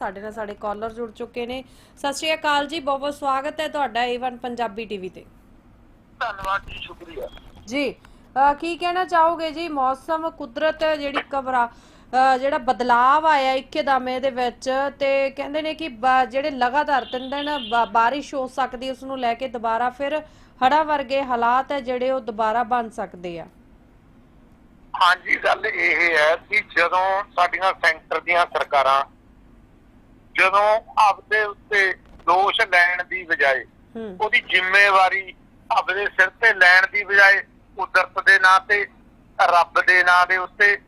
ਸਾਡੇ ਨਾਲ ਸਾਡੇ ਕਾਲਰ ਜੁੜ ਚੁੱਕੇ ਨੇ। ਸਤਿ ਸ਼੍ਰੀ ਅਕਾਲ ਜੀ ਬਹੁਤ ਬਹੁਤ ਸਵਾਗਤ ਹੈ ਤੁਹਾਡਾ ਏਵਨ ਪੰਜਾਬੀ ਟੀਵੀ ਤੇ। ਧੰਨਵਾਦ ਜੀ ਸ਼ੁਕਰੀਆ। ਜੀ ਕੀ ਕਹਿਣਾ ਚਾਹੋਗੇ ਜੀ? ਮੌਸਮ ਕੁਦਰਤ ਜਿਹੜੀ ਕਬਰਾ ਅਹ ਜਿਹੜਾ ਬਦਲਾਵ ਆਇਆ ਇੱਕਦਮ ਦੇ ਵਿੱਚ ਤੇ ਕਹਿੰਦੇ ਨੇ ਕਿ ਜਿਹੜੇ ਲਗਾਤਾਰ ਤਿੰਨ ਦਿਨ ਬਾਰਿਸ਼ ਹੋ ਸਕਦੀ ਉਸ ਨੂੰ ਲੈ ਕੇ ਦੁਬਾਰਾ ਫਿਰ ਹੜਾ ਵਰਗੇ ਹਾਲਾਤ ਹੈ ਜਿਹੜੇ ਉਹ ਦੁਬਾਰਾ ਬਣ ਸਕਦੇ ਆ। ਹਾਂਜੀ ਗੱਲ ਇਹ ਹੈ ਕਿ ਜਦੋਂ ਸਾਡੀਆਂ ਸੈਂਟਰ ਦੀਆਂ ਸਰਕਾਰਾਂ ਜਦੋਂ ਆਪਦੇ ਉੱਤੇ ਦੋਸ਼ ਲੈਣ ਦੀ ਬਜਾਏ ਉਹਦੀ ਜ਼ਿੰਮੇਵਾਰੀ ਆਪਦੇ ਸਿਰ ਤੇ ਲੈਣ ਦੀ ਬਜਾਏ ਕੁਦਰਤ ਦੇ ਨਾਂ ਤੇ ਰੱਬ ਦੇ ਨਾਂ ਦੇ ਉੱਤੇ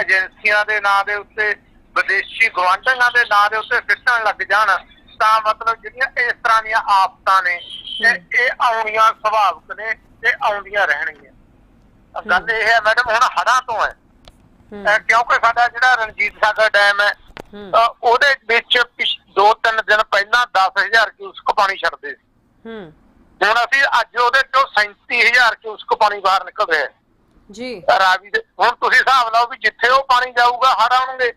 ਏਜੰਸੀਆਂ ਦੇ ਨਾਂ ਦੇ ਉੱਤੇ ਵਿਦੇਸ਼ੀ ਗਵਾਂਢੀਆਂ ਦੇ ਨਾਂ ਦੇ ਉੱਤੇ ਸਿੱਟਣ ਲੱਗ ਜਾਣ ਤਾਂ ਮਤਲਬ ਜਿਹੜੀਆਂ ਇਸ ਤਰ੍ਹਾਂ ਦੀਆਂ ਆਫਤਾਂ ਨੇ ਇਹ ਆਉਣੀਆਂ ਸੁਭਾਵਿਕ ਨੇ ਤੇ ਆਉਂਦੀਆਂ ਰਹਿਣਗੀਆਂ। ਗੱਲ ਇਹ ਹੈ ਮੈਡਮ ਹੁਣ ਹੜਾਂ ਤੋਂ ਹੈ। ਕਿਉਂਕਿ ਸਾਡਾ ਜਿਹੜਾ ਰਣਜੀਤ ਸਾਗਰ ਡੈਮ ਹੈ ਉਹਦੇ ਵਿੱਚ ਦੋ ਤਿੰਨ ਦਿਨ ਪਹਿਲਾਂ 10000 ਕਿਊਸਕ ਪਾਣੀ ਛੱਡਦੇ ਸੀ। ਹੂੰ। ਹੁਣ ਅਸੀਂ ਅੱਜ ਉਹਦੇ ਚੋਂ 37000 ਕਿਊਸਕ ਪਾਣੀ ਬਾਹਰ ਨਿਕਲ ਰਿਹਾ। ਹੈ ਜੀ। ਰਾਵੀ ਦੇ ਹੁਣ ਤੁਸੀਂ ਹਿਸਾਬ ਲਾਓ ਵੀ ਜਿੱਥੇ ਉਹ ਪਾਣੀ ਜਾਊਗਾ ਹੜ ਆਉਣਗੇ।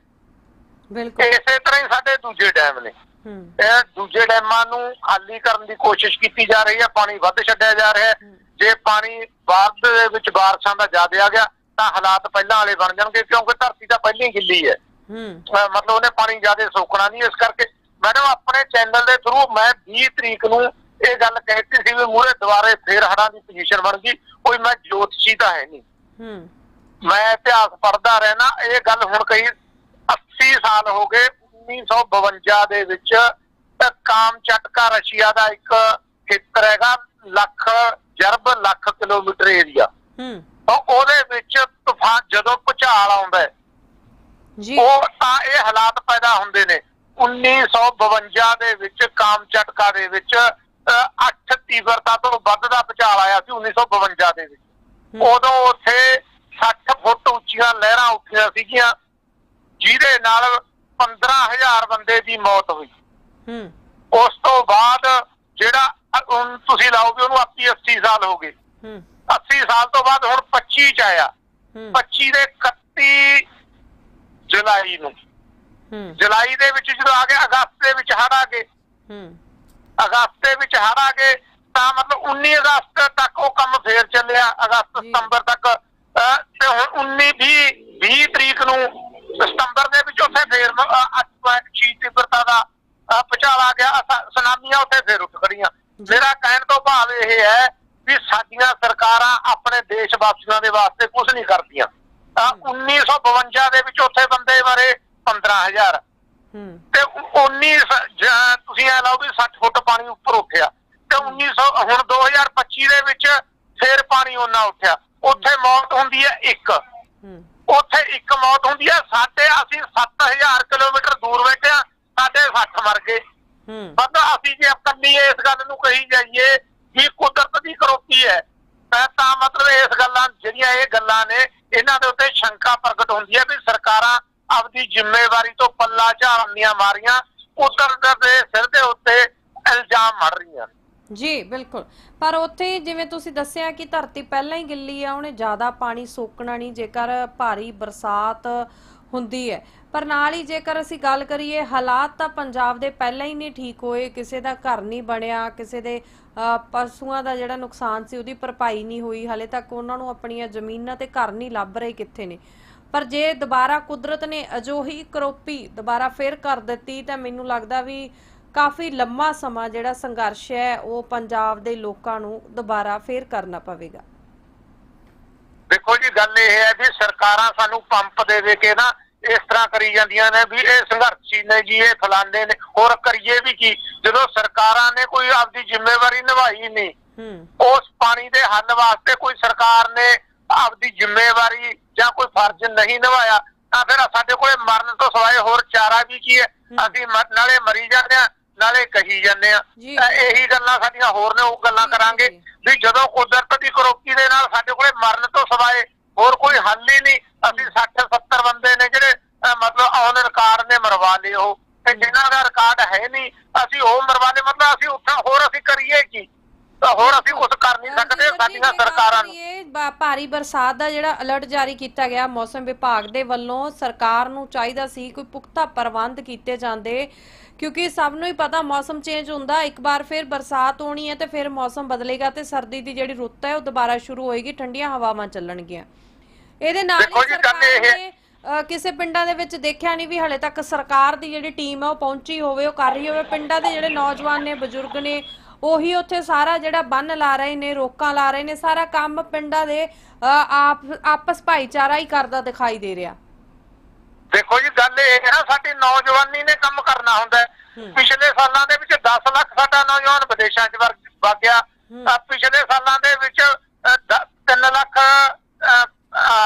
ਬਿਲਕੁਲ। ਇਸੇ ਤਰ੍ਹਾਂ ਹੀ ਸਾਡੇ ਦੂਜੇ ਡੈਮ ਨੇ। ਹੂੰ। ਇਹ ਦੂਜੇ ਡੈਮਾਂ ਨੂੰ ਖਾਲੀ ਕਰਨ ਦੀ ਕੋਸ਼ਿਸ਼ ਕੀਤੀ ਜਾ ਰਹੀ ਹੈ ਪਾਣੀ ਵੱਧ ਛੱਡਿਆ ਜਾ ਰਿਹਾ ਹੈ। ਜੇ ਪਾਣੀ ਬਾਅਦ ਦੇ ਵਿੱਚ ਬਾਰਿਸ਼ਾਂ ਦਾ ਜ਼ਿਆਦਾ ਆ ਗਿਆ ਤਾਂ ਹਾਲਾਤ ਪਹਿਲਾਂ ਵਾਲੇ ਬਣ ਜਾਣਗੇ ਕਿਉਂਕਿ ਧਰਤੀ ਤਾਂ ਪਹਿਲਾਂ ਹੀ ਗਿੱਲੀ ਹੈ। ਹੂੰ। ਮਤਲਬ ਉਹਨੇ ਪਾਣੀ ਜ਼ਿਆਦਾ ਸੋਕਣਾ ਨਹੀਂ ਇਸ ਕਰਕੇ ਮੈਡਮ ਆਪਣੇ ਚੈਨਲ ਦੇ ਥਰੂ ਮੈਂ 20 ਤਰੀਕ ਨੂੰ ਇਹ ਗੱਲ ਕਹਿਤੀ ਸੀ ਵੀ ਮੂਹਰੇ ਦੁਬਾਰੇ ਫੇਰ ਹੜਾਂ ਦੀ ਪੋਜੀਸ਼ਨ ਬਣ ਗਈ ਕੋਈ ਮੈਂ ਜੋਤਸ਼ੀ ਤਾਂ ਹੈ ਨਹੀਂ। ਹੂੰ। ਮੈਂ ਇਤਿਹਾਸ ਪੜ੍ਹਦਾ ਰਹਿਣਾ ਇਹ ਗੱਲ ਹੁਣ ਕਈ 80 ਸਾਲ ਹੋ ਗਏ 1952 ਦੇ ਵਿੱਚ ਅਹ ਕਾਮਚਟਕਾ ਰਸ਼ੀਆ ਦਾ ਇੱਕ ਖੇਤਰ ਹੈਗਾ ਲੱਖ ਜਰਬ ਲੱਖ ਕਿਲੋਮੀਟਰ ਏਰੀਆ। ਹੂੰ। ਉਹਦੇ ਵਿੱਚ ਤੂਫਾਨ ਜਦੋਂ ਭੁਚਾਲ ਆਉਂਦਾ ਹੈ ਜੀ। ਉਹ ਤਾਂ ਇਹ ਹਾਲਾਤ ਪੈਦਾ ਹੁੰਦੇ ਨੇ। 1952 ਦੇ ਵਿੱਚ ਕਾਮਚਟਕਾ ਦੇ ਵਿੱਚ 8 ਤੀਵਰਤਾ ਤੋਂ ਵੱਧ ਦਾ ਭੁਚਾਲ ਆਇਆ ਸੀ 1952 ਦੇ ਵਿੱਚ। ਉਦੋਂ ਉੱਥੇ 60 ਫੁੱਟ ਉੱਚੀਆਂ ਲਹਿਰਾਂ ਉੱਠੀਆਂ ਸੀਗੀਆਂ ਜਿਹਦੇ ਨਾਲ 15000 ਬੰਦੇ ਦੀ ਮੌਤ ਹੋਈ। ਹੂੰ। ਉਸ ਤੋਂ ਬਾਅਦ ਜਿਹੜਾ ਤੁਸੀਂ ਲਾਓ ਵੀ ਉਹਨੂੰ 80 80 ਸਾਲ ਹੋ ਗਏ। ਹੂੰ। 80 ਸਾਲ ਤੋਂ ਬਾਅਦ ਹੁਣ 25 ਚ ਆਇਆ। ਹੂੰ। 25 ਦੇ 31 ਜੁਲਾਈ ਨੂੰ। ਹੂੰ। ਜੁਲਾਈ ਦੇ ਵਿੱਚ ਜਦੋਂ ਆ ਗਏ ਅਗਸਤ ਦੇ ਵਿੱਚ ਹੜ ਆ ਗਏ। ਹੂੰ। ਅਗਸਤ ਦੇ ਵਿੱਚ ਹੜ ਆ ਗਏ ਤਾਂ ਮਤਲਬ 19 ਅਗਸਤ ਤੱਕ ਉਹ ਕੰਮ ਫੇਰ ਚੱਲਿਆ। ਅਗਸਤ। ਸਤੰਬਰ ਤੱਕ ਤੇ ਹੁਣ 19 20 20 ਤਰੀਕ ਨੂੰ ਸਤੰਬਰ ਦੇ ਵਿੱਚ ਉੱਥੇ ਫੇਰ 8.6 ਤੀਬਰਤਾ ਦਾ ਭੁਚਾਲ ਆ ਗਿਆ। ਸੁਨਾਮੀਆਂ ਉੱਥੇ ਫੇਰ ਉੱਠ ਖੜੀਆਂ। ਮੇਰਾ ਕਹਿਣ ਤੋਂ ਭਾਵ ਇਹ ਹੈ ਵੀ ਸਾਡੀਆਂ ਸਰਕਾਰਾਂ ਆਪਣੇ ਦੇਸ਼ ਵਾਸੀਆਂ ਦੇ ਵਾਸਤੇ ਕੁਝ ਨਹੀਂ ਕਰਦੀਆਂ। ਤਾਂ 1952 ਦੇ ਵਿੱਚ ਉੱਥੇ ਬੰਦੇ ਬਾਰੇ 15000 ਹੂੰ। ਤੇ 19 ਸ- ਜ- ਤੁਸੀਂ ਇਹ ਲਾਓ ਵੀ 60 ਫੁੱਟ ਪਾਣੀ ਉੱਪਰ ਉੱਠਿਆ। ਤੇ 1900 ਹੁਣ 2025 ਦੇ ਵਿੱਚ ਫੇਰ ਪਾਣੀ ਉਹਨਾਂ ਉੱਠਿਆ। ਉੱਥੇ ਮੌਤ ਹੁੰਦੀ ਹੈ ਇੱਕ। ਹੂੰ। ਉੱਥੇ ਇੱਕ ਮੌਤ ਹੁੰਦੀ ਹੈ। ਸਾਡੇ ਅਸੀਂ 7000 ਕਿਲੋਮੀਟਰ ਦੂਰ ਬੈਠੇ ਆ ਸਾਡੇ 60 ਮਰ ਗਏ। ਹੂੰ। ਬੰਦ ਅਸੀਂ ਜੇ ਇਕੱਲੀ ਇਸ ਗੱਲ ਨੂੰ ਕਹੀ ਜਾਈਏ ਕਿ ਕੁਦਰਤ ਦੀ ਕਰੋਪੀ ਹੈ ਤਾਂ ਤਾਂ ਮਤਲਬ ਇਸ ਗੱਲਾਂ ਜਿਹੜੀਆਂ ਇਹ ਗੱਲਾਂ ਨੇ ਇਹਨਾਂ ਦੇ ਉੱਤੇ ਸ਼ੰਕਾ ਪ੍ਰਗਟ ਹੁੰਦੀ ਹੈ ਵੀ ਸਰਕਾਰਾਂ ਆਪਦੀ ਜ਼ਿੰਮੇਵਾਰੀ ਤੋਂ ਪੱਲਾ ਝਾੜਨ ਦੀਆਂ ਮਾਰੀਆਂ ਉਧਰ ਦੇ ਸਿਰ ਦੇ ਉੱਤੇ ਇਲਜ਼ਾਮ ਮੜ ਰਹੀਆਂ। ਜੀ, ਬਿਲਕੁਲ। ਪਰ ਉੱਥੇ ਜਿਵੇਂ ਤੁਸੀਂ ਦੱਸਿਆ ਕਿ ਧਰਤੀ ਪਹਿਲਾਂ ਹੀ ਗਿੱਲੀ ਆ, ਉਹਨੇ ਜ਼ਿਆਦਾ ਪਾਣੀ ਸੋਕਣਾ ਨਹੀਂ, ਜੇਕਰ ਭਾਰੀ ਬਰਸਾਤ ਹੁੰਦੀ ਹੈ। ਪਰ ਨਾਲ ਹੀ ਜੇਕਰ ਅਸੀਂ ਗੱਲ ਕਰੀਏ ਹਾਲਾਤ ਤਾਂ ਪੰਜਾਬ ਦੇ ਪਹਿਲਾਂ ਹੀ ਨਹੀਂ ਠੀਕ ਹੋਏ। ਕਿਸੇ ਦਾ ਘਰ ਨਹੀਂ ਬਣਿਆ ਕਿਸੇ ਦੇ ਅ, ਪਸ਼ੂਆਂ ਦਾ ਜਿਹੜਾ ਨੁਕਸਾਨ ਸੀ ਉਹਦੀ ਭਰਪਾਈ ਨਹੀਂ ਹੋਈ। ਹਾਲੇ ਤੱਕ ਉਹਨਾਂ ਨੂੰ ਆਪਣੀਆਂ ਜ਼ਮੀਨਾਂ ਤੇ ਘਰ ਨਹੀਂ ਲੱਭ ਰਹੇ ਕਿੱਥੇ ਨੇ। ਪਰ ਜੇ ਦੁਬਾਰਾ ਕੁਦਰਤ ਨੇ ਅਜੋਹੀ ਕਰੋਪੀ ਦੁਬਾਰਾ ਫੇਰ ਕਰ ਦਿੱਤੀ ਤਾਂ ਮੈਨੂੰ ਲੱਗਦਾ ਵੀ ਕਾਫੀ ਲੰਮਾ ਸਮਾਂ ਜਿਹੜਾ ਸੰਘਰਸ਼ ਹੈ ਉਹ ਪੰਜਾਬ ਦੇ ਲੋਕਾਂ ਨੂੰ ਦੁਬਾਰਾ ਫੇਰ ਕਰਨਾ ਪਵੇਗਾ। ਦੇਖੋ ਜੀ ਗੱਲ ਇਹ ਹੈ ਵੀ ਸਰਕਾਰਾਂ ਸਾਨੂੰ ਪੰਪ ਦੇ ਦੇ ਕੇ ਨਾ ਇਸ ਤਰ੍ਹਾਂ ਕਰੀ ਜਾਂਦੀਆਂ ਨੇ ਵੀ ਇਹ ਸੰਘਰਸ਼ੀ ਨੇ ਜੀ ਇਹ ਫਲਾਣੇ ਨੇ ਹੋਰ ਕਰੀਏ ਵੀ ਕੀ? ਜਦੋਂ ਸਰਕਾਰਾਂ ਨੇ ਕੋਈ ਆਪਦੀ ਜ਼ਿੰਮੇਵਾਰੀ ਨਿਭਾਈ ਨਹੀਂ ਉਸ ਪਾਣੀ ਦੇ ਹੱਲ ਵਾਸਤੇ ਕੋਈ ਸਰਕਾਰ ਨੇ ਆਪਦੀ ਜ਼ਿੰਮੇਵਾਰੀ ਜਾਂ ਕੋਈ ਫਰਜ਼ ਨਹੀਂ ਨਿਭਾਇਆ ਤਾਂ ਫਿਰ ਸਾਡੇ ਕੋਲੇ ਮਰਨ ਤੋਂ ਸਿਵਾਏ ਹੋਰ ਚਾਰਾ ਵੀ ਕੀ ਹੈ? ਅਸੀਂ ਨਾਲੇ ਮਰੀ ਜਾਂਦੇ ਆ ਨਾਲੇ ਕਹੀ ਜਾਂਦੇ ਆ। ਤਾਂ ਇਹੀ ਗੱਲਾਂ ਸਾਡੀਆਂ ਹੋਰ ਨੇ ਉਹ ਗੱਲਾਂ ਕਰਾਂਗੇ। ਵੀ ਜਦੋਂ ਕੁਦਰਤ ਦੀ ਕਰੋਪੀ ਦੇ ਨਾਲ ਸਾਡੇ ਕੋਲੇ ਮਰਨ ਤੋਂ ਸਿਵਾਏ ਹੋਰ ਕੋਈ ਹੱਲ ਹੀ ਨਹੀਂ। ਅਸੀਂ 60 70 ਬੰਦੇ ਨੇ ਜਿਹੜੇ ਮਤਲਬ ਔਨ ਰਿਕਾਰਡ ਨੇ ਮਰਵਾ ਲਏ ਉਹ। ਤੇ ਜਿਨ੍ਹਾਂ ਦਾ ਰਿਕਾਰਡ ਹੈ ਨਹੀਂ ਅਸੀਂ ਉਹ ਮਰਵਾ ਲਏ ਮਤਲਬ ਅਸੀਂ ਉੱਥੇ ਹੋਰ ਅਸੀਂ ਕਰੀਏ ਕੀ? ਤਾਂ ਹੋਰ ਅਸੀਂ ਕੁਝ ਕਰ ਨਹੀਂ ਸਕਦੇ ਸਾਡੀਆਂ ਸਰਕਾਰਾਂ ਨੂੰ। ਭਾ- ਭਾਰੀ ਬਰਸਾਤ ਦਾ ਜਿਹੜਾ ਅਲਰਟ ਜਾਰੀ ਕੀਤਾ ਗਿਆ ਮੌਸਮ ਵਿਭਾਗ ਦੇ ਵੱਲੋਂ ਸਰਕਾਰ ਨੂੰ ਚਾਹੀਦਾ ਸੀ ਕੋਈ ਪੁਖਤਾ ਪ੍ਰਬੰਧ ਕੀਤੇ ਜਾਂਦੇ। ਕਿਉਂਕਿ ਸਭ ਨੂੰ ਹੀ ਪਤਾ ਮੌਸਮ ਚੇਂਜ ਹੁੰਦਾ ਇੱਕ ਵਾਰ ਫਿਰ ਬਰਸਾਤ ਹੋਣੀ ਹੈ ਤੇ ਫਿਰ ਮੌਸਮ ਬਦਲੇਗਾ ਤੇ ਸਰਦੀ ਦੀ ਜਿਹੜੀ ਰੁੱਤ ਹੈ ਉਹ ਦੁਬਾਰਾ ਸ਼ੁਰੂ ਹੋਏਗੀ ਠੰਡੀਆਂ ਹਵਾਵਾਂ ਚੱਲਣਗੀਆਂ। ਇਹਦੇ ਨਾਲ ਹੀ ਸਰਕਾਰ ਨੇ ਕਿਸੇ ਪਿੰਡਾਂ ਦੇ ਵਿੱਚ ਦੇਖਿਆ ਨਹੀਂ ਵੀ ਹਲੇ ਤੱਕ ਸਰਕਾਰ ਦੀ ਜਿਹੜੀ ਟੀਮ ਹੈ ਉਹ ਪਹੁੰਚੀ ਹੋਵੇ ਉਹ ਕਰ ਰਹੀ ਹੋਵੇ। ਪਿੰਡਾਂ ਦੇ ਜਿਹੜੇ ਨੌਜਵਾਨ ਨੇ ਬਜ਼ੁਰਗ ਨੇ ਉਹੀ ਉੱਥੇ ਸਾਰਾ ਜਿਹੜਾ ਬੰਨ ਲਾ ਰਹੇ ਨੇ ਰੋਕਾਂ ਲਾ ਰਹੇ ਨੇ ਸਾਰਾ ਕੰਮ ਪਿੰਡਾਂ ਦੇ ਆਪ ਆਪਸ ਭਾਈਚਾਰਾ ਹੀ ਕਰਦਾ ਦਿਖਾਈ ਦੇ ਰਿਹਾ। ਦੇਖੋ ਜੀ ਗੱਲ ਇਹ ਹੈ ਨਾ ਸਾਡੀ ਨੌਜਵਾਨੀ ਨੇ ਕੰਮ ਕਰਨਾ ਹੁੰਦਾ। ਪਿਛਲੇ ਸਾਲਾਂ ਦੇ ਵਿੱਚ 10 ਲੱਖ ਸਾਡਾ ਨੌਜਵਾਨ ਵਿਦੇਸ਼ਾਂ 'ਚ ਵਗ ਗਿਆ ਤਾਂ ਪਿਛਲੇ ਸਾਲਾਂ ਦੇ ਵਿੱਚ 3 ਲੱਖ ਅ, ਅ,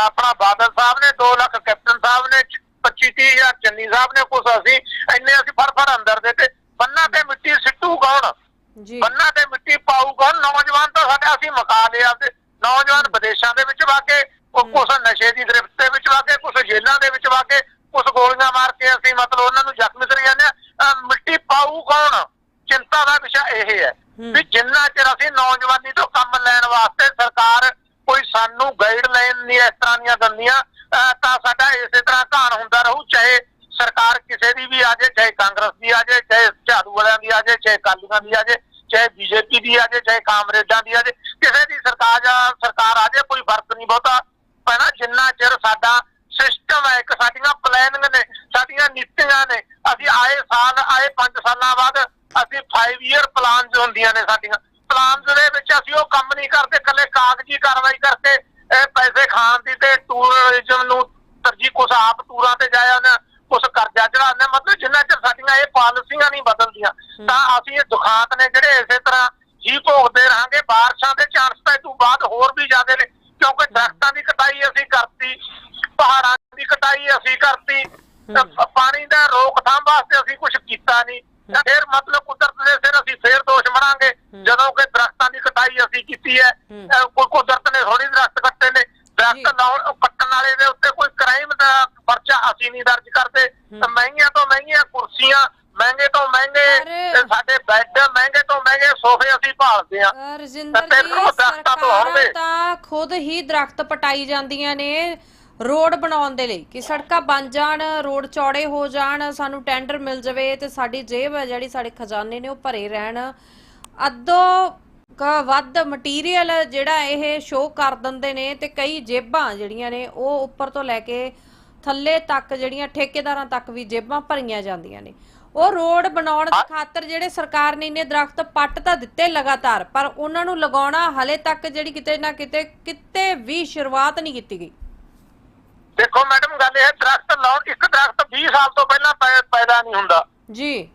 ਆਪਣਾ ਬਾਦਲ ਸਾਹਿਬ ਨੇ 2 ਲੱਖ ਕੈਪਟਨ ਸਾਹਿਬ ਨੇ 25 30 ਹਜ਼ਾਰ ਚੰਨੀ ਸਾਹਿਬ ਨੇ ਕੁਛ ਅਸੀਂ ਇੰਨੇ ਅਸੀਂ ਫੜ ਫੜ ਅੰਦਰ ਦੇ ਤੇ ਬੰਨਾ ਤੇ ਮਿੱਟੀ ਸਿੱਟੂ ਕੌਣ ਜੀ ਬੰਨਾ ਤੇ ਮਿੱਟੀ ਪਾਊ ਕੌਣ ਨੌਜਵਾਨ ਤਾਂ ਸਾਡੇ ਅਸੀਂ ਮਕਾ ਲਿਆ ਤੇ ਨੌਜਵਾਨ ਵਿਦੇਸ਼ਾਂ ਦੇ ਵਿੱਚ ਵਾਗੇ ਉਹ ਕੁਛ ਨਸ਼ੇ ਦੀ ਗ੍ਰਿਫਤ ਦੇ ਵਿੱਚ ਵਾਗੇ ਕੁਛ ਜੇਲ੍ਹਾਂ ਦੇ ਵਿੱਚ ਵਾਗੇ ਕੁਛ ਗੋਲੀਆਂ ਮਾਰ ਕੇ ਅਸੀਂ ਮਤਲਬ ਉਹਨਾਂ ਨੂੰ ਜ਼ਖਮੀ ਕਰੀ ਜਾਂਦੇ ਆ ਮਿੱਟੀ ਪਾਊ ਕੌਣ ਚਿੰਤਾ ਦਾ ਵਿਸ਼ਾ ਇਹ ਹੈ ਵੀ ਜਿੰਨਾ ਚਿਰ ਅਸੀਂ ਨੌਜਵਾਨੀ ਤੋਂ ਕੰਮ ਲੈਣ ਵਾਸਤੇ ਸਰਕਾਰ ਕੋਈ ਸਾਨੂੰ ਗਾਈਡਲਾਈਨ ਨਹੀਂ ਇਸ ਤਰ੍ਹਾਂ ਦੀਆਂ ਦਿੰਦੀਆਂ ਤਾਂ ਸਾਡਾ ਇਸੇ ਤਰ੍ਹਾਂ ਘਾਣ ਹੁੰਦਾ ਰਹੂ ਚਾਹੇ ਸਰਕਾਰ ਕਿਸੇ ਦੀ ਵੀ ਆ ਚਾਹੇ ਕਾਂਗਰਸ ਦੀ ਆ ਚਾਹੇ ਝਾੜੂ ਵਾਲਿਆਂ ਦੀ ਆ ਚਾਹੇ ਅਕਾਲੀਆਂ ਦੀ ਆ ਜਾਏ ਚਾਹੇ ਬੀਜੇਪੀ ਦੀ ਆ ਜਾਏ ਚਾਹੇ ਕਾਂਗਰਸਾਂ ਦੀ ਆ ਜਾਏ ਕਿਸੇ ਦੀ ਸਰਕਾਰ ਜਾਂ ਸਰਕਾਰ ਆ ਜਾਏ ਕੋਈ ਫ਼ਰਕ ਨਹੀਂ ਬਹੁਤਾ। ਪੈਣਾ ਜਿੰਨਾ ਚਿਰ ਸਾਡਾ ਸਿਸਟਮ ਹੈ ਇੱਕ ਸਾਡੀਆਂ ਪਲੈਨਿੰਗ ਨੇ ਸਾਡੀਆਂ ਨੀਤੀਆਂ ਨੇ ਅਸੀਂ ਆਏ ਸਾਲ ਆਏ 5 ਸਾਲਾਂ ਬਾਅਦ 5 ਇਅਰ ਪਲਾਨਸ ਹੁੰਦੀਆਂ ਨੇ ਸਾਡੀਆਂ। ਪਲਾਨਸ ਦੇ ਵਿੱਚ ਅਸੀਂ ਉਹ ਕੰਮ ਨਹੀਂ ਕਰਦੇ ਕੱਲੇ ਕਾਗਜ਼ੀ ਕਾਰਵਾਈ ਕਰਕੇ ਇਹ ਪੈਸੇ ਖਾਣ ਦੀ ਤੇ ਟੂਰਿਜ਼ਮ ਨੂੰ ਤਰਜੀਹ ਕੁਛ ਆਪ ਟੂਰਾਂ ਤੇ ਜਾਇਆ ਨਾ ਕੁਛ ਕਰਜ਼ਾ ਚੜਾਉਂਦੇ ਮਤਲਬ ਜਿੰਨਾ ਚਿਰ ਸਾਡੀਆਂ ਇਹ ਪਾਲਿਸੀਆਂ ਨਹੀਂ ਬਦਲਦੀਆਂ ਤਾਂ ਅਸੀਂ ਇਹ ਦੁਖਾਂਤ ਨੇ ਜਿਹੜੇ ਇਸੇ ਤਰ੍ਹਾਂ ਹੀ ਭੋਗਦੇ ਰਹਾਂਗੇ। ਬਾਰਿਸ਼ਾਂ ਦੇ ਚਾਂਸ ਤਾਂ ਤੋਂ ਬਾਅਦ ਹੋਰ ਵੀ ਜ਼ਿਆਦੇ ਨੇ ਕਿਉਂਕਿ ਦਰਖਤਾਂ ਦੀ ਕਟਾਈ ਅਸੀਂ ਕਰਤੀ ਪਹਾੜਾਂ ਦੀ ਕਟਾਈ ਅਸੀਂ ਕਰਤੀ ਪਾਣੀ ਦਾ ਰੋਕਥਾਮ ਵਾਸਤੇ ਅਸੀਂ ਕੁਝ ਕੀਤਾ ਨਹੀਂ। ਫਿਰ ਮਤਲਬ ਕੁਦਰਤ ਦੇ ਸਿਰ ਅਸੀਂ ਫੇਰ ਦੋਸ਼ ਮੜਾਂਗੇ ਜਦੋਂ ਕਿ ਦਰਖਤਾਂ ਦੀ ਕਟਾਈ ਅਸੀਂ ਕੀਤੀ ਹੈ ਕੋਈ ਕੁਦਰਤ ਨੇ ਥੋੜੀ ਦਰਖਤ ਕੱਟੇ ਨੇ। ਦਰਖਤ ਲਾਉਣ ਕੱਟਣ ਵਾਲੇ ਦੇ ਉੱਤੇ ਕੋਈ ਕ੍ਰਾਈਮ ਦਾ ਪਰਚਾ ਅਸੀਂ ਨਹੀਂ ਦਰਜ ਕਰਦੇ। ਤਾਂ ਮਹਿੰਗੀਆਂ ਤੋਂ ਮਹਿੰਗੀਆਂ ਕੁਰਸੀਆਂ ਮਹਿੰਗੇ ਤੋਂ ਮਹਿੰਗੇ ਸਾਡੇ ਬੈੱਡ ਮਹਿੰਗੇ ਤੋਂ ਮਹਿੰਗੇ ਸੋਫੇ ਅਸੀਂ ਭਾਲਦੇ ਅ, ਰਜਿੰਦਰ ਜੀ ਫਿਰ ਉਹ ਦਰਖਤਾਂ ਤੋਂ ਸਰਕਾਰਾਂ। ਤਾਂ ਖੁਦ ਹੀ ਦਰਖਤ ਪਟਾਈ ਜਾਂਦੀਆਂ ਨੇ। ਰੋਡ ਬਣਾਉਣ ਦੇ ਲਈ ਕਿ ਸੜਕਾਂ ਬਣ ਜਾਣ, ਰੋਡ ਚੌੜੇ ਹੋ ਜਾਣ, ਸਾਨੂੰ ਟੈਂਡਰ ਮਿਲ ਜਾਵੇ ਤੇ ਸਾਡੀ ਜੇਬ ਹੈ ਜਿਹੜੀ ਸਾਡੇ ਖਜ਼ਾਨੇ ਨੇ ਉਹ ਭਰੇ ਰਹਿਣ। ਅੱਧੋ ਕ ਵੱਧ ਮਟੀਰੀਅਲ ਜਿਹੜਾ ਇਹ ਸ਼ੋਅ ਕਰ ਦਿੰਦੇ ਨੇ ਤੇ ਕਈ ਜੇਬਾਂ ਜਿਹੜੀਆਂ ਨੇ ਉਹ ਉੱਪਰ ਤੋਂ ਲੈ ਕੇ ਥੱਲੇ ਤੱਕ ਜਿਹੜੀਆਂ ਠੇਕੇਦਾਰਾਂ ਤੱਕ ਵੀ ਜੇਬਾਂ ਭਰੀਆਂ ਜਾਂਦੀਆਂ ਨੇ। ਉਹ ਰੋਡ ਬਣਾਉਣ ਦੀ ਖਾਤਰ ਜਿਹੜੇ ਸਰਕਾਰ ਨੇ ਇੰਨੇ ਦਰਖਤ ਪੱਟ ਤਾਂ ਦਿੱਤੇ ਲਗਾਤਾਰ, ਪਰ ਉਹਨਾਂ ਨੂੰ ਲਗਾਉਣਾ ਹਲੇ ਤੱਕ ਜਿਹੜੀ ਕਿਤੇ ਨਾ ਕਿਤੇ ਕਿਤੇ ਵੀ ਸ਼ੁਰੂਆਤ ਨਹੀਂ ਕੀਤੀ ਗਈ। ਦੇਖੋ ਮੈਡਮ ਗੱਲ ਇਹ ਦਰਖਤ ਲਾਉਣ ਇੱਕ ਦਰਖਤ 20 ਸਾਲ ਤੋਂ ਪਹਿਲਾਂ ਪੈਦਾ ਨਹੀਂ ਹੁੰਦਾ। ਜੀ।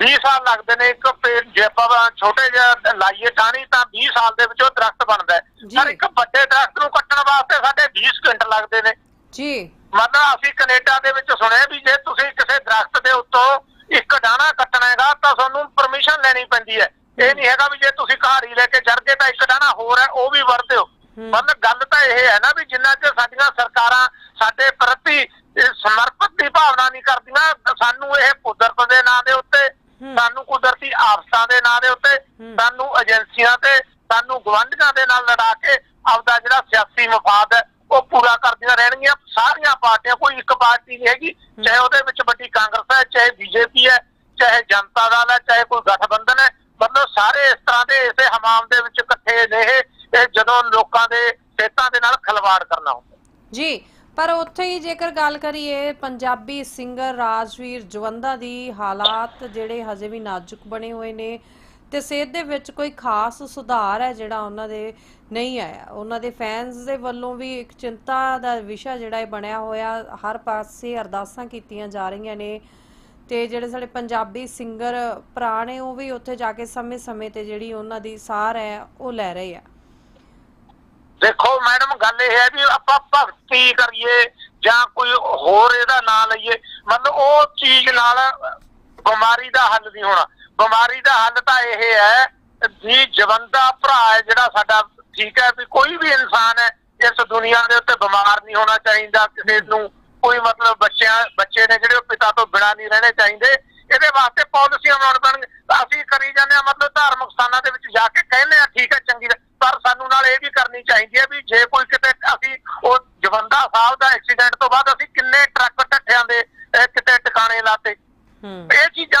20 ਸਾਲ ਲੱਗਦੇ ਨੇ ਇੱਕ ਪੇੜ ਜੇ ਆਪਾਂ ਛੋਟੇ ਜਿਹਾ ਲਾਈਏ ਟਾਣੀ ਤਾਂ 20 ਸਾਲ ਦੇ ਵਿੱਚ ਉਹ ਦਰਖਤ ਬਣਦਾ ਹੈ। ਪਰ ਇੱਕ ਵੱਡੇ ਦਰਖਤ ਨੂੰ ਕੱਟਣ ਵਾਸਤੇ ਸਾਡੇ 20 ਸਕਿੰਟ ਲੱਗਦੇ ਨੇ। ਜੀ। ਮਤਲਬ ਅਸੀਂ ਕੈਨੇਡਾ ਦੇ ਵਿੱਚ ਸੁਣਿਆ ਵੀ ਜੇ ਤੁਸੀਂ ਕਿਸੇ ਦਰਖਤ ਦੇ ਉੱਤੋਂ ਇੱਕ ਡਾਣਾ ਕੱਟਣਾ ਹੈਗਾ ਤਾਂ ਤੁਹਾਨੂੰ ਪਰਮਿਸ਼ਨ ਲੈਣੀ ਪੈਂਦੀ ਹੈ। ਇਹ ਨਹੀਂ ਹੈਗਾ ਵੀ ਜੇ ਤੁਸੀਂ ਕਹਾੜੀ ਲੈ ਕੇ ਚੜ ਗਏ ਤਾਂ ਇੱਕ ਡਾਣਾ ਹੋਰ ਹੈ ਉਹ ਵੀ ਵਰਤਿਓ। ਮਤਲਬ ਗੱਲ ਤਾਂ ਇਹ ਹੈ ਨਾ ਵੀ ਜਿੰਨਾ ਚਿਰ ਸਾਡੀਆਂ ਸਰਕਾਰਾਂ ਸਾਡੇ ਪ੍ਰਤੀ ਸਮਰਪਿਤ ਦੀ ਭਾਵਨਾ ਨਹੀਂ ਕਰਦੀਆਂ ਸਾਨੂੰ ਇਹ ਕੁਦਰਤ ਦੇ ਨਾਂ ਦੇ ਉੱਤੇ। ਸਾਨੂੰ ਕੁਦਰਤੀ ਆਫਤਾਂ ਦੇ ਨਾਂ ਦੇ ਉੱਤੇ। ਸਾਨੂੰ ਏਜੰਸੀਆਂ ਤੇ ਸਾਨੂੰ ਗਵੰਡੀਆਂ ਦੇ ਨਾਲ ਲੜਾ ਕੇ ਆਪਦਾ ਜਿਹੜਾ ਸਿਆਸੀ ਮਫਾਦ ਹੈ ਉਹ ਪੂਰਾ ਕਰਦੀਆਂ ਰਹਿਣਗੀਆਂ ਸਾਰੀਆਂ ਪਾਰਟੀਆਂ ਕੋਈ ਇੱਕ ਪਾਰਟੀ ਨਹੀਂ ਹੈਗੀ ਚਾਹੇ ਉਹਦੇ ਵਿੱਚ ਵੱਡੀ ਕਾਂਗਰਸ ਹੈ ਚਾਹੇ ਬੀਜੇਪੀ ਹੈ ਚਾਹੇ ਜਨਤਾ ਦਲ ਹੈ ਚਾਹੇ ਕੋਈ ਗਠਬੰਧਨ ਹੈ ਮਤਲਬ ਸਾਰੇ ਇਸ ਤਰ੍ਹਾਂ ਦੇ ਇਸੇ ਹਮਾਮ ਦੇ ਵਿੱਚ ਇਕੱਠੇ ਨੇ ਇਹ ਇਹ ਜਦੋਂ ਲੋਕਾਂ ਦੇ ਸਿਹਤਾਂ ਦੇ ਨਾਲ ਖਿਲਵਾੜ ਕਰਨਾ ਹੁੰਦਾ। ਜੀ, ਪਰ ਉੱਥੇ ਹੀ ਜੇਕਰ ਗੱਲ ਕਰੀਏ, ਪੰਜਾਬੀ ਸਿੰਗਰ ਰਾਜਵੀਰ ਜਵੰਦਾ ਦੀ ਹਾਲਾਤ ਜਿਹੜੇ ਹਜੇ ਵੀ ਨਾਜ਼ੁਕ ਬਣੇ ਹੋਏ ਨੇ ਤੇ ਸਿਹਤ ਦੇ ਵਿੱਚ ਕੋਈ ਖਾਸ ਸੁਧਾਰ ਹੈ ਜਿਹੜਾ ਉਹਨਾਂ ਦੇ ਨਹੀਂ ਆਇਆ। ਉਹਨਾਂ ਦੇ ਫੈਨਸ ਦੇ ਵੱਲੋਂ ਵੀ ਇੱਕ ਚਿੰਤਾ ਦਾ ਵਿਸ਼ਾ ਜਿਹੜਾ ਇਹ ਬਣਿਆ ਹੋਇਆ, ਹਰ ਪਾਸੇ ਅਰਦਾਸਾਂ ਕੀਤੀਆਂ ਜਾ ਰਹੀਆਂ ਨੇ ਤੇ ਜਿਹੜੇ ਸਾਡੇ ਪੰਜਾਬੀ ਸਿੰਗਰ ਭਰਾ ਨੇ ਉਹ ਵੀ ਉੱਥੇ ਜਾ ਕੇ ਸਮੇਂ-ਸਮੇਂ ਤੇ ਜਿਹੜੀ ਉਹਨਾਂ ਦੀ ਸਾਰ ਹੈ, ਉਹ ਲੈ ਰਹੇ ਆ। ਦੇਖੋ ਮੈਡਮ, ਗੱਲ ਇਹ ਹੈ ਵੀ ਆਪਾਂ ਭਗਤੀ ਕਰੀਏ ਜਾਂ ਕੋਈ ਹੋਰ ਇਹਦਾ ਨਾਂ ਲਈਏ, ਮਤਲਬ ਉਹ ਚੀਜ਼ ਨਾਲ ਬਿਮਾਰੀ ਦਾ ਹੱਲ ਨਹੀਂ ਹੋਣਾ। ਬਿਮਾਰੀ ਦਾ ਹੱਲ ਤਾਂ ਇਹ ਹੈ ਵੀ ਜਵੰਦਾ ਭਰਾ ਹੈ ਜਿਹੜਾ ਸਾਡਾ, ਠੀਕ ਹੈ ਵੀ ਕੋਈ ਵੀ ਇਨਸਾਨ ਹੈ, ਇਸ ਦੁਨੀਆ ਦੇ ਉੱਤੇ ਬਿਮਾਰ ਨਹੀਂ ਹੋਣਾ ਚਾਹੀਦਾ, ਕਿਸੇ ਨੂੰ ਕੋਈ ਮਤਲਬ ਬੱਚਿਆਂ, ਬੱਚੇ ਨੇ ਜਿਹੜੇ ਉਹ ਪਿਤਾ ਤੋਂ ਬਿਨਾਂ ਨਹੀਂ ਰਹਿਣੇ ਚਾਹੀਦੇ, ਇਹਦੇ ਵਾਸਤੇ ਪਾਲਿਸੀਆਂ ਬਣਾਉਣ ਪੈਣਗੇ ਤਾਂ ਅਸੀਂ ਕਰੀ ਜਾਂਦੇ ਆ ਮਤਲਬ ਧਾਰਮਿਕ ਸਥਾਨਾਂ ਦੇ ਵਿੱਚ ਜਾ ਕੇ ਕਹਿੰਦੇ ਆ ਠੀਕ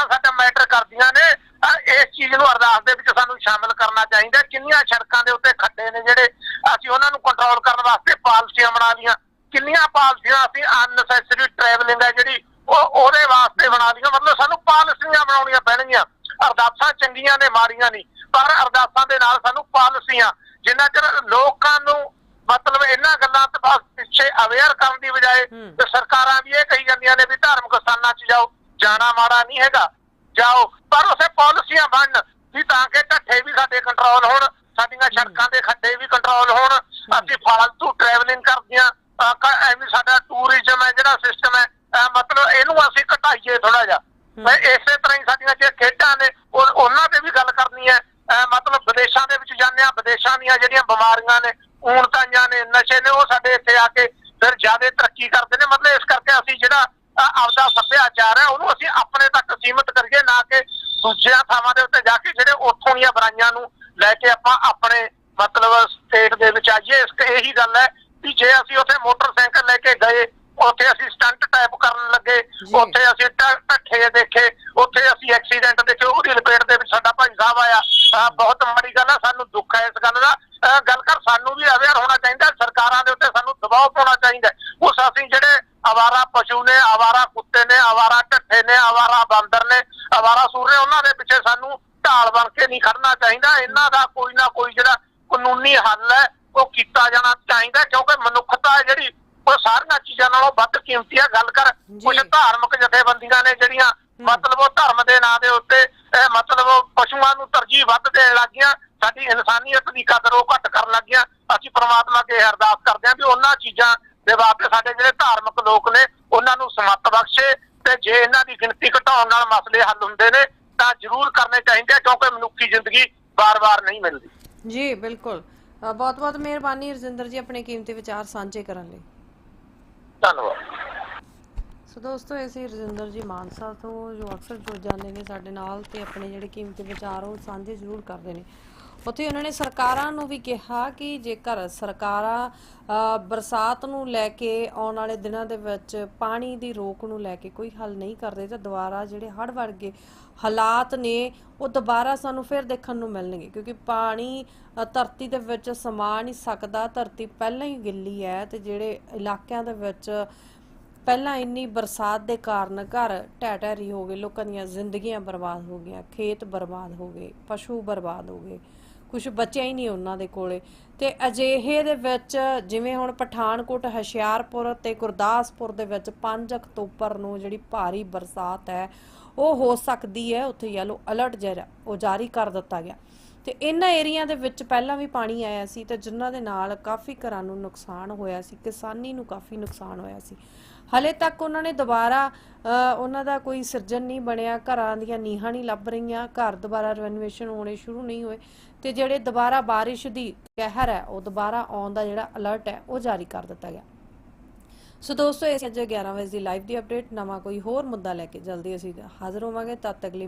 ਵੱਡ ਮੈਟਰ ਕਰਦੀਆਂ ਨੇ ਅਹ ਇਸ ਚੀਜ਼ ਨੂੰ ਅਰਦਾਸ ਦੇ ਵਿੱਚ ਸਾਨੂੰ ਸ਼ਾਮਲ ਕਰਨਾ ਚਾਹੀਦਾ ਹੈ। ਕਿੰਨੀਆਂ ਸੜਕਾਂ ਦੇ ਉੱਤੇ ਖੱਡੇ ਨੇ ਜਿਹੜੇ ਅਸੀਂ ਉਹਨਾਂ ਨੂੰ ਕੰਟਰੋਲ ਕਰਨ ਵਾਸਤੇ ਪਾਲਿਸੀਆਂ ਬਣਾ ਲਈਆਂ ਕਿੰਨੀਆਂ ਪਾਲਿਸੀਆਂ ਅਸੀਂ ਅਨਨੈਸੈਸਰੀ ਟਰੈਵਲਿੰਗ ਹੈ ਜਿਹੜੀ ਉਹ ਉਹਦੇ ਵਾਸਤੇ ਬਣਾ ਲਈਆਂ ਮਤਲਬ ਸਾਨੂੰ ਪਾਲਿਸੀਆਂ ਬਣਾਉਣੀਆਂ ਪੈਣਗੀਆਂ। ਅਰਦਾਸਾਂ ਚੰਗੀਆਂ ਨੇ ਮਾੜੀਆਂ ਨਹੀਂ। ਪਰ ਅਰਦਾਸਾਂ ਦੇ ਨਾਲ ਸਾਨੂੰ ਪਾਲਿਸੀਆਂ ਜਿੰਨਾ ਚਿਰ ਲੋਕਾਂ ਨੂੰ ਮਤਲਬ ਇਹਨਾਂ ਗੱਲਾਂ ਤੋਂ ਪਿੱਛੇ ਅਵੇਅਰ ਕਰਨ ਦੀ ਬਜਾਏ। ਤੇ ਸਰਕਾਰਾਂ ਵੀ ਇਹ ਕਹੀ ਜਾਂਦੀਆਂ ਨੇ ਵੀ ਧਾਰਮਿਕ ਸਥਾਨਾਂ 'ਚ ਜਾਓ। ਜਾਣਾ ਮਾੜਾ ਨਹੀਂ ਹੈਗਾ। ਜਾਓ। ਪਰ ਉਸੇ ਪਾਲਿਸੀਆਂ ਬਣਨ। ਵੀ ਤਾਂ ਕਿ ਢੱਠੇ ਵੀ ਸਾਡੇ ਕੰਟਰੋਲ ਹੋਣ ਸਾਡੀਆਂ ਸੜਕਾਂ ਦੇ ਖੱਡੇ ਵੀ ਕੰਟਰੋਲ ਹੋਣ। ਅਸੀਂ ਫਾਲਤੂ ਟਰੈਵਲਿੰਗ ਕਰਦੀਆਂ ਅਹ ਕ- ਐਵੇਂ ਸਾਡਾ ਟੂਰਿਜ਼ਮ ਹੈ ਜਿਹੜਾ ਸਿਸਟਮ ਹੈ ਮਤਲਬ ਇਹਨੂੰ ਅਸੀਂ ਘਟਾਈਏ ਥੋੜਾ ਜਿਹਾ। ਮੈਂ ਇਸੇ ਤਰ੍ਹਾਂ ਹੀ ਸਾਡੀਆਂ ਜੇ ਖੇਡਾਂ ਨੇ ਉਹ- ਉਹਨਾਂ ਤੇ ਵੀ ਗੱਲ ਕਰਨੀ ਹੈ। ਮਤਲਬ ਵਿਦੇਸ਼ਾਂ ਦੇ ਵਿੱਚ ਜਾਂਦੇ ਆ ਵਿਦੇਸ਼ਾਂ ਦੀਆਂ ਜਿਹੜੀਆਂ ਬਿਮਾਰੀਆਂ ਨੇ ਊਣਤਾਈਆਂ ਨੇ ਨਸ਼ੇ ਨੇ ਉਹ ਸਾਡੇ ਇੱਥੇ ਆ ਕੇ ਫਿਰ ਜ਼ਿਆਦਾ ਤਰੱਕੀ ਕਰਦੇ ਨੇ। ਮਤਲਬ ਇਸ ਕਰਕੇ ਅਸੀਂ ਜਿਹੜਾ ਆਪਦਾ ਸੱਭਿਆਚਾਰ ਹੈ ਉਹਨੂੰ ਅਸੀਂ ਆਪਣੇ ਤੱਕ ਸੀਮਿਤ ਕਰੀਏ ਨਾ ਕਿ ਦੂਜਿਆਂ ਥਾਵਾਂ ਦੇ ਉੱਤੇ ਜਾ ਕੇ ਜਿਹੜੇ ਉੱਥੋਂ ਦੀਆਂ ਬੁਰਾਈਆਂ ਨੂੰ ਲੈ ਕੇ ਆਪਾਂ ਆਪਣੇ ਮਤਲਬ ਸਟੇਟ ਦੇ ਵਿੱਚ ਆਈਏ। ਇਸ ਇਹੀ ਗੱਲ ਹੈ ਜੇ ਅਸੀਂ ਉੱਥੇ ਮੋਟਰਸਾਈਕਲ ਲੈ ਕੇ ਗਏ ਉੱਥੇ ਅਸੀਂ ਸਟੰਟ ਟਾਈਪ ਕਰਨ ਲੱਗੇ। ਉੱਥੇ ਅਸੀਂ ਢੱਠੇ ਦੇਖੇ ਉੱਥੇ ਅਸੀਂ ਐਕਸੀਡੈਂਟ ਦੇਖੇ ਉਹਦੀ ਲਪੇਟ ਦੇ ਵਿੱਚ ਸਾਡਾ ਭਾਈ ਸਾਹਿਬ ਆਇਆ ਬਹੁਤ ਮਾੜੀ ਗੱਲ ਹੈ ਸਾਨੂੰ ਦੁੱਖ ਹੈ ਇਸ ਗੱਲ ਦਾ ਗੱਲ ਕਰ ਸਾਨੂੰ ਵੀ ਅਵੇਅਰ ਹੋਣਾ ਚਾਹੀਦਾ ਸਰਕਾਰਾਂ ਦੇ ਉੱਤੇ ਸਾਨੂੰ ਦਬਾਅ ਪਾਉਣਾ ਚਾਹੀਦਾ। ਉਸ ਅਸੀਂ ਜਿਹੜੇ ਆਵਾਰਾ ਪਸ਼ੂ ਨੇ ਆਵਾਰਾ ਕੁੱਤੇ ਨੇ ਆਵਾਰਾ ਢੱਠੇ ਨੇ ਆਵਾਰਾ ਬਾਂਦਰ ਨੇ ਆਵਾਰਾ ਸੂਰ ਨੇ ਉਹਨਾਂ ਦੇ ਪਿੱਛੇ ਸਾਨੂੰ ਢਾਲ ਬਣ ਕੇ ਨਹੀਂ ਖੜਨਾ ਚਾਹੀਦਾ ਇਹਨਾਂ ਦਾ ਕੋਈ ਨਾ ਕੋਈ ਜਿਹੜਾ ਕਾਨੂੰਨੀ ਹੱਲ ਹੈ ਉਹ ਕੀਤਾ ਜਾਣਾ ਚਾਹੀਦਾ ਕਿਉਂਕਿ ਮਨੁੱਖਤਾ ਹੈ ਜਿਹੜੀ ਉਹ ਸਾਰੀਆਂ ਚੀਜ਼ਾਂ ਨਾਲੋਂ ਵੱਧ ਕੀਮਤੀ ਹੈ ਗੱਲ ਕਰ ਜੀ। ਕੁਝ ਧਾਰਮਿਕ ਜਥੇਬੰਦੀਆਂ ਨੇ ਜਿਹੜੀਆਂ ਮਤਲਬ ਉਹ ਧਰਮ ਦੇ ਨਾਂ ਦੇ ਉੱਤੇ ਇਹ ਮਤਲਬ ਉਹ ਪਸ਼ੂਆਂ ਨੂੰ ਤਰਜੀਹ ਵੱਧ ਦੇਣ ਲੱਗੀਆਂ ਸਾਡੀ ਇਨਸਾਨੀਅਤ ਦੀ ਕਦਰ ਉਹ ਘੱਟ ਕਰਨ ਲੱਗੀਆਂ ਅਸੀਂ ਪ੍ਰਮਾਤਮਾ ਅੱਗੇ ਅਰਦਾਸ ਕਰਦੇ ਹਾਂ ਵੀ ਉਹਨਾਂ ਚੀਜ਼ਾਂ ਦੇ ਵਾਸਤੇ ਸਾਡੇ ਜਿਹੜੇ ਧਾਰਮਿਕ ਲੋਕ ਨੇ ਉਹਨਾਂ ਨੂੰ ਸਮੱਤ ਬਖਸ਼ੇ ਤੇ ਜੇ ਇਹਨਾਂ ਦੀ ਗਿਣਤੀ ਘਟਾਉਣ ਨਾਲ ਮਸਲੇ ਹੱਲ ਹੁੰਦੇ ਨੇ ਤਾਂ ਜ਼ਰੂਰ ਕਰਨੇ ਚਾਹੀਦੇ ਕਿਉਂਕਿ ਮਨੁੱਖੀ ਜ਼ਿੰਦਗੀ ਵਾਰ-ਵਾਰ ਨਹੀਂ ਮਿਲਦੀ। ਜੀ ਬਿਲਕੁਲ। ਬਹੁਤ ਬਹੁਤ ਮਿਹਰਬਾਨੀ ਰਜਿੰਦਰ ਜੀ ਆਪਣੇ ਕੀਮਤੀ ਵਿਚਾਰ ਸਾਂਝੇ ਕਰਨ ਲਈ। ਧੰਨਵਾਦ। ਸੋ ਦੋਸਤੋ, ਇਹ ਸੀ ਰਜਿੰਦਰ ਜੀ ਮਾਨਸਾ ਤੋਂ, ਜੋ ਅਕਸਰ ਜੁੜ ਜਾਂਦੇ ਨੇ ਸਾਡੇ ਨਾਲ ਤੇ ਆਪਣੇ ਜਿਹੜੇ ਕੀਮਤੀ ਵਿਚਾਰ ਉਹ ਸਾਂਝੇ ਜ਼ਰੂਰ ਕਰਦੇ ਨੇ। ਉੱਥੇ ਉਹਨਾਂ ਨੇ ਸਰਕਾਰਾਂ ਨੂੰ ਵੀ ਕਿਹਾ ਕਿ ਜੇਕਰ ਸਰਕਾਰਾਂ ਬਰਸਾਤ ਨੂੰ ਲੈ ਕੇ ਆਉਣ ਵਾਲੇ ਦਿਨਾਂ ਦੇ ਵਿੱਚ ਪਾਣੀ ਦੀ ਰੋਕ ਨੂੰ ਲੈ ਕੇ ਕੋਈ ਹੱਲ ਨਹੀਂ ਕਰਦੇ, ਤਾਂ ਦੁਬਾਰਾ ਜਿਹੜੇ ਹੜ੍ਹ ਵਰਗੇ ਹਾਲਾਤ ਨੇ, ਉਹ ਦੁਬਾਰਾ ਸਾਨੂੰ ਫਿਰ ਦੇਖਣ ਨੂੰ ਮਿਲਣਗੇ। ਕਿਉਂਕਿ ਪਾਣੀ ਧਰਤੀ ਦੇ ਵਿੱਚ ਸਮਾ ਨਹੀਂ ਸਕਦਾ, ਧਰਤੀ ਪਹਿਲਾਂ ਹੀ ਗਿੱਲੀ ਹੈ ਤੇ ਜਿਹੜੇ ਇਲਾਕਿਆਂ ਦੇ ਵਿੱਚ ਪਹਿਲਾਂ ਇੰਨੀ ਬਰਸਾਤ ਦੇ ਕਾਰਨ ਘਰ ਢਹਿ ਢੇਰੀ ਹੋ ਗਏ, ਲੋਕਾਂ ਦੀਆਂ ਜ਼ਿੰਦਗੀਆਂ ਬਰਬਾਦ ਹੋ ਗਈਆਂ, ਖੇਤ ਬਰਬਾਦ ਹੋ ਗਏ, ਪਸ਼ੂ ਬਰਬਾਦ ਹੋ ਗਏ ਕੁਝ ਬਚਿਆ ਹੀ ਨਹੀਂ ਉਹਨਾਂ ਦੇ ਕੋਲੇ। ਤੇ ਅਜਿਹੇ ਦੇ ਵਿੱਚ ਜਿਵੇਂ ਹੁਣ ਪਠਾਨਕੋਟ, ਹਸ਼ਿਆਰਪੁਰ ਤੇ ਗੁਰਦਾਸਪੁਰ ਦੇ ਵਿੱਚ 5 ਅਕਤੂਬਰ ਨੂੰ ਜਿਹੜੀ ਭਾਰੀ ਬਰਸਾਤ ਹੈ, ਉਹ ਹੋ ਸਕਦੀ ਹੈ, ਉੱਥੇ ਯੈਲੋ ਅਲਰਟ ਜਿਹੜਾ ਉਹ ਜਾਰੀ ਕਰ ਦਿੱਤਾ ਗਿਆ। ਤੇ ਇਹਨਾਂ ਏਰੀਆ ਦੇ ਵਿੱਚ ਪਹਿਲਾਂ ਵੀ ਪਾਣੀ ਆਇਆ ਸੀ ਤੇ ਜਿਨ੍ਹਾਂ ਦੇ ਨਾਲ ਕਾਫੀ ਘਰਾਂ ਨੂੰ ਨੁਕਸਾਨ ਹੋਇਆ ਸੀ, ਕਿਸਾਨੀ ਨੂੰ ਕਾਫੀ ਨੁਕਸਾਨ ਹੋਇਆ ਸੀ। ਹਲੇ ਤੱਕ ਉਹਨਾਂ ਨੇ ਦੁਬਾਰਾ ਉਹਨਾਂ ਦਾ ਕੋਈ ਸਿਰਜਣ ਨਹੀਂ ਬਣਿਆ, ਘਰਾਂ ਦੀਆਂ ਨੀਹਾਂ ਨਹੀਂ ਲੱਭ ਰਹੀਆਂ, ਘਰ ਦੁਬਾਰਾ ਰੈਨੋਵੇਸ਼ਨ ਹੋਣੇ ਸ਼ੁਰੂ ਨਹੀਂ ਹੋਏ ਤੇ ਜਿਹੜੇ ਦੁਬਾਰਾ ਬਾਰਿਸ਼ ਦੀ ਕਹਿਰ ਹੈ, ਉਹ ਦੁਬਾਰਾ ਆਉਣ ਦਾ ਜਿਹੜਾ ਅਲਰਟ ਹੈ, ਉਹ ਜਾਰੀ ਕਰ ਦਿੱਤਾ ਗਿਆ। ਸੋ ਦੋਸਤੋ, ਇਹ ਅੱਜ 11 ਵਜੇ ਦੀ ਲਾਈਵ ਦੀ ਅਪਡੇਟ ਨਵਾਂ ਕੋਈ ਹੋਰ ਮੁੱਦਾ ਲੈ ਕੇ ਜਲਦੀ ਅਸੀਂ ਹਾਜ਼ਰ ਹੋਵਾਂਗੇ। ਤਦ ਤੱਕ ਲਈ